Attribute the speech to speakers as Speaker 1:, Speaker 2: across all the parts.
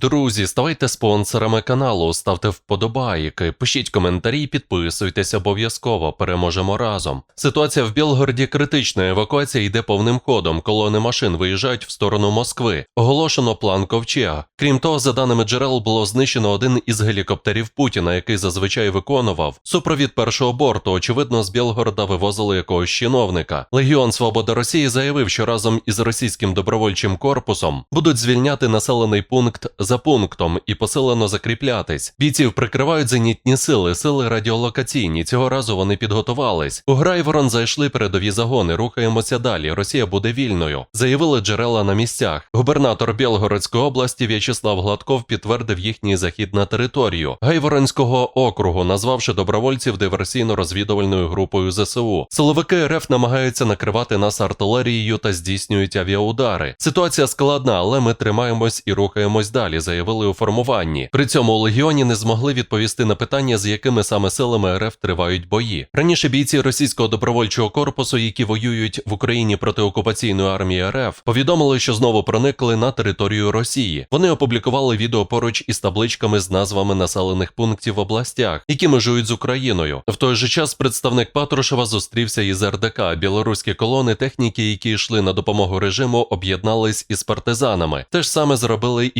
Speaker 1: Друзі, ставайте спонсорами каналу, ставте вподобайки, пишіть коментарі, підписуйтесь обов'язково. Переможемо разом. Ситуація в Білгороді критична. Евакуація йде повним ходом. Колони машин виїжджають в сторону Москви. Оголошено план ковчега. Крім того, за даними джерел, було знищено один із гелікоптерів Путіна, який зазвичай виконував супровід першого борту. Очевидно, з Білгорода вивозили якогось чиновника. Легіон Свобода Росії заявив, що разом із російським добровольчим корпусом будуть звільняти населений пункт за пунктом і посилено закріплятись. Бійців прикривають зенітні сили, сили радіолокаційні. Цього разу вони підготувались. У Грайворон зайшли передові загони. Рухаємося далі. Росія буде вільною. Заявили джерела на місцях. Губернатор Білгородської області В'ячеслав Гладков підтвердив їхній захід на територію Гайворонського округу, назвавши добровольців диверсійно-розвідувальною групою ЗСУ. Силовики РФ намагаються накривати нас артилерією та здійснюють авіаудари. Ситуація складна, але ми тримаємось і рухаємось далі, заявили у формуванні. При цьому у легіоні не змогли відповісти на питання, з якими саме силами РФ тривають бої. Раніше бійці російського добровольчого корпусу, які воюють в Україні проти окупаційної армії РФ, повідомили, що знову проникли на територію Росії. Вони опублікували відео поруч із табличками з назвами населених пунктів в областях, які межують з Україною. В той же час представник Патрушева зустрівся із РДК. Білоруські колони техніки, які йшли на допомогу режиму, об'єднались із партизанами. Те ж саме зробили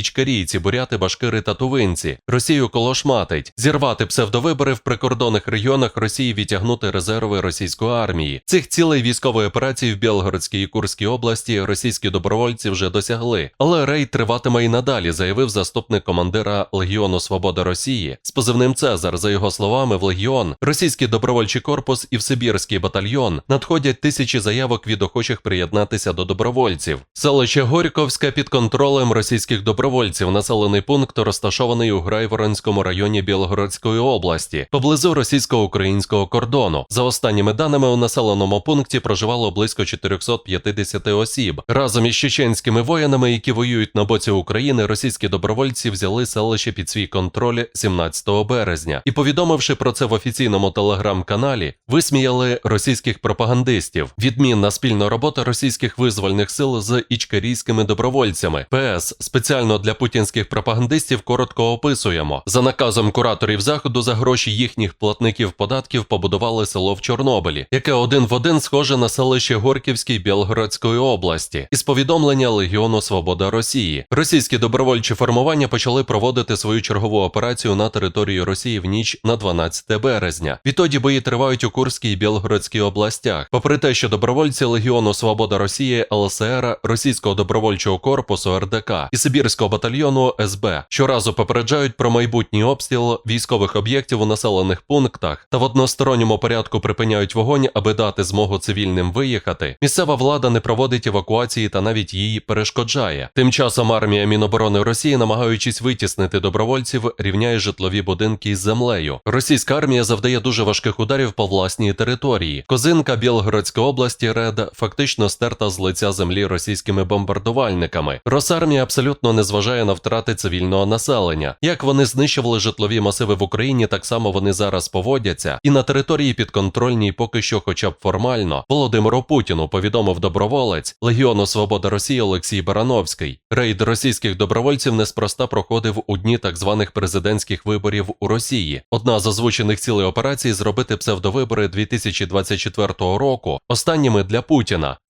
Speaker 1: ічкарійці, буряти, башкири та тувинці. Росію колошматить, зірвати псевдовибори в прикордонних регіонах Росії, відтягнути резерви російської армії. Цих цілей військової операції в Білгородській і Курській області російські добровольці вже досягли. Але рейд триватиме і надалі, заявив заступник командира Легіону Свобода Росії з позивним Цезар. За його словами, в Легіон, російський добровольчий корпус і в Сибірський батальйон надходять тисячі заявок від охочих приєднатися до добровольців. Селище Горьковське під контролем російських добровольців. Населений пункт розташований у Грайворонському районі Білгородської області, поблизу російсько-українського кордону. За останніми даними у населеному пункті проживало близько 450 осіб. Разом із чеченськими воїнами, які воюють на боці України, російські добровольці взяли селище під свій контроль 17 березня і, повідомивши про це в офіційному телеграм-каналі, висміяли російських пропагандистів. Відмінна спільна робота російських визвольних сил з ічкарійськими добровольцями. ПС спеціально для путінських пропагандистів коротко описуємо. За наказом кураторів заходу за гроші їхніх платників податків побудували село в Чорнобилі, яке один в один схоже на селище Горківській Білгородської області. Із повідомлення Легіону Свобода Росії. Російські добровольчі формування почали проводити свою чергову операцію на території Росії в ніч на 12 березня. Відтоді бої тривають у Курській і Білгородській областях. Попри те, що добровольці Легіону Свобода Росії ЛСР, Російського добровольчого корпусу РДК і Сибірського батальйону СБ щоразу попереджають про майбутній обстріл військових об'єктів у населених пунктах та в односторонньому порядку припиняють вогонь, аби дати змогу цивільним виїхати. Місцева влада не проводить евакуації та навіть її перешкоджає. Тим часом армія Міноборони Росії, намагаючись витіснити добровольців, рівняє житлові будинки із землею. Російська армія завдає дуже важких ударів по власній території. Козинка Білгородської області Ред фактично стерта з лиця землі російськими бомбардувальниками. Росармія абсолютно не зважає на втрати цивільного населення. Як вони знищували житлові масиви в Україні, так само вони зараз поводяться. І на території підконтрольній поки що, хоча б формально, Володимиру Путіну повідомив доброволець Легіону Свобода Росії Олексій Барановський. Рейд російських добровольців неспроста проходив у дні так званих президентських виборів у Росії. Одна з озвучених цілей операції зробити псевдовибори 2024 року останніми для Путіна.